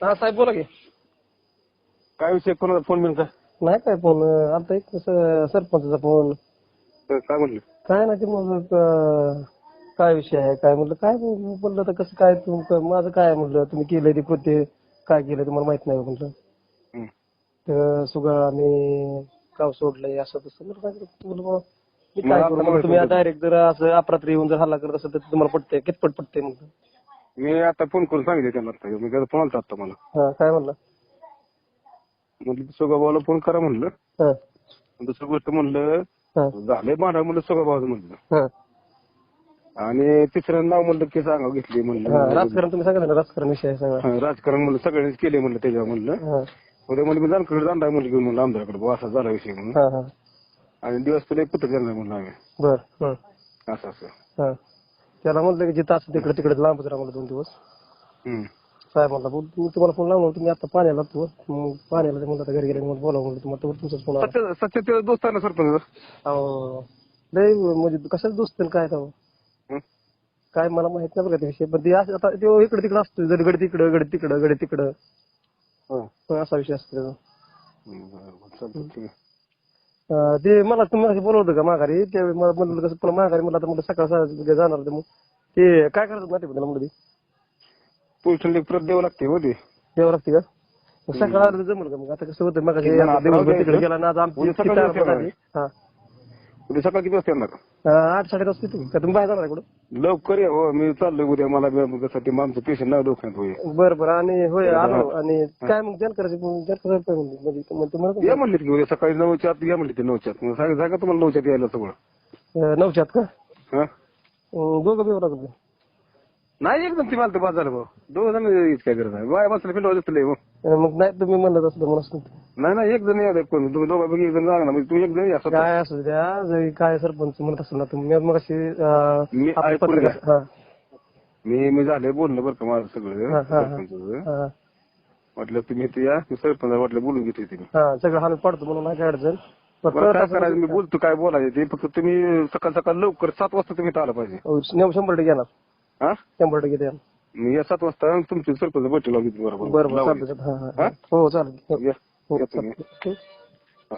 हा साहेब बोला की. काय विषय? कोणाचा फोन बिन काय? नाही काय फोन आता एक स- सरपंचाचा फोन काय म्हणलं? काय नाही ते मग अं, काय विषय आहे काय म्हणलं काय बोल- बोललं तर कसं काय तुमचं माझं काय म्हणलं तुम्ही केलंय ते कृत्य काय केलं तुम्हाला माहीत नाही म्हटलं हं. तर सुगा आम्ही गाव सोडलंय असं तसं म्हणलं काय करू? म्हणलं बुवा, मी मग काय आता करू? मला म्हणलं, तुम्ही. डायरेक्ट जर असं अपरात्री येऊन जर हल्ला करत असेल तर तुम्हाला पटतंय कितपट पटतंय म्हणलं. मी आता फोन करून सांगितलं त्यांना आता. मी त्याचा फोन आलता आता मला? हा काय म्हणलं? म्हटलं सोगाभावाला फोन करा म्हणलं. हा. दुसरी गोष्ट म्हणलं हा. झालंय भांडण म्हणलं सोगाभावाचं म्हणलं. हा. आणि तिसरं नाव म्हणलं की सांगावं घेतली हा, म्हणलं राजकारण तुम्ही सांगा ना राजकारण विषय आहे सगळा हा, राजकारण म्हणलं सगळ्यांनीच केले म्हणलं त्याच्यावर म्हणलं. हा. उद्या म्हणलं मी जानकडे जाणार म्हणलं घेऊन म्हणलं आमदाराकडे बुवा असा झाला विषय म्हणून. हा हा. आणि दिवस तुला एक पुत्र देणार म्हणलं आम्ही. बर हं. असं असं. हा. त्याला म्हटलं की जिथं असं तिकडे तिकडे लांबच राहा म्हणलं दोन दिवस हम्म. साहेब म्हणला बोल मी तुम्हाला फोन लावला तुम्ही आता पाण्याला तू मग पाण्याला ते म्हणलं आता घरी गेले म्हणून बोलावं म्हणलं तुम्हाला तर तुमचाच फोन आला सत्य सत्य ते दोस्त आहे ना सरपंच अहो, लय म्हणजे कशाच दोस्त काय तो हं? काय मला माहीत नाही बघा त्याविषयी पण ते असं आता तो इकडे तिकडे असतो जर गडी तिकडं गडी तिकडं गडी तिकडं हं. असा विषय असतो त्याचा. हं, बरं, बरं, चालतंय, ठीक आहे. अं, ते मला तुम्ही बोलवलं का माघारी? त्यावेळी मला म्हणलं कसं पुन्हा माघारी मला आता म्हणलं सकाळ सकाळ जाणार होते मग. ते काय करायचं माहिती त्याला म्हणलं ते? पोलीस स्टेशनला एक प्रत द्यावं लागते हो ते. द्यावं लागते का? मग सकाळ तर जमल का मग? आता कसं होतं मग तिकडे. गेला ना आज आमची उद्या सकाळी आली? हा. उद्या सकाळी किती वाजता येणार? आठ साडे दस किती का तुम्ही बाहेर जाणार आहे कुठं? लवकर या हो मी चाललोय उद्या. मला ते आमचं पेशंट नाही डोक्यात होईल बरं बरं. आणि होय आलो. आणि काय मग जाल करायचं? मग जाल करायचं म्हणजे म्हणजे तुम्हाला या म्हणले की उद्या सकाळी नऊच्या आत या म्हणले ते नऊच्या आत मग सांगा सांगा तुम्हाला नऊच्या आत यायला सगळं. अं, नऊच्यात का? हा. दोघं बिव लागलं नाही एकदम ती मला झालं भाऊ. दोन जण काय गरज आहे. बाय बसले फिरवा दिसले मग नाही तुम्ही म्हणत असलं असं नाही नाही एक जण या कोण? तुम्ही दोघांपैकी एक जण जाणार ना म्हणजे तुम्ही एक जण या स्वतः. काय असू द्या जरी काय सरपंच म्हणत असेल ना तुम्ही. मग अशी मी ऐकून घ्या. मी मी झाले बोलणं बरं का माझं सगळं हा, हा. सरपंचाचं. म्हटलं तुम्ही इथे या मी सरपंच वाटलं बोलून घेते तुम्ही हा सगळं हालत पडतो म्हणून नाही काय अडचण? पण बरं परत काय करायचं? मी बोलतो काय बोलायचं? ते फक्त तुम्ही सकाळ सकाळ लवकर सात वाजता तुम्ही इथं आला पाहिजे. हो, शंभर टक्के येणार. शंभर टक्के येणार मी या सात वाजता तुमची सरपंच बैठक लावली बरोबर बरं बरं लावली. चालतं हा चालेल. हा.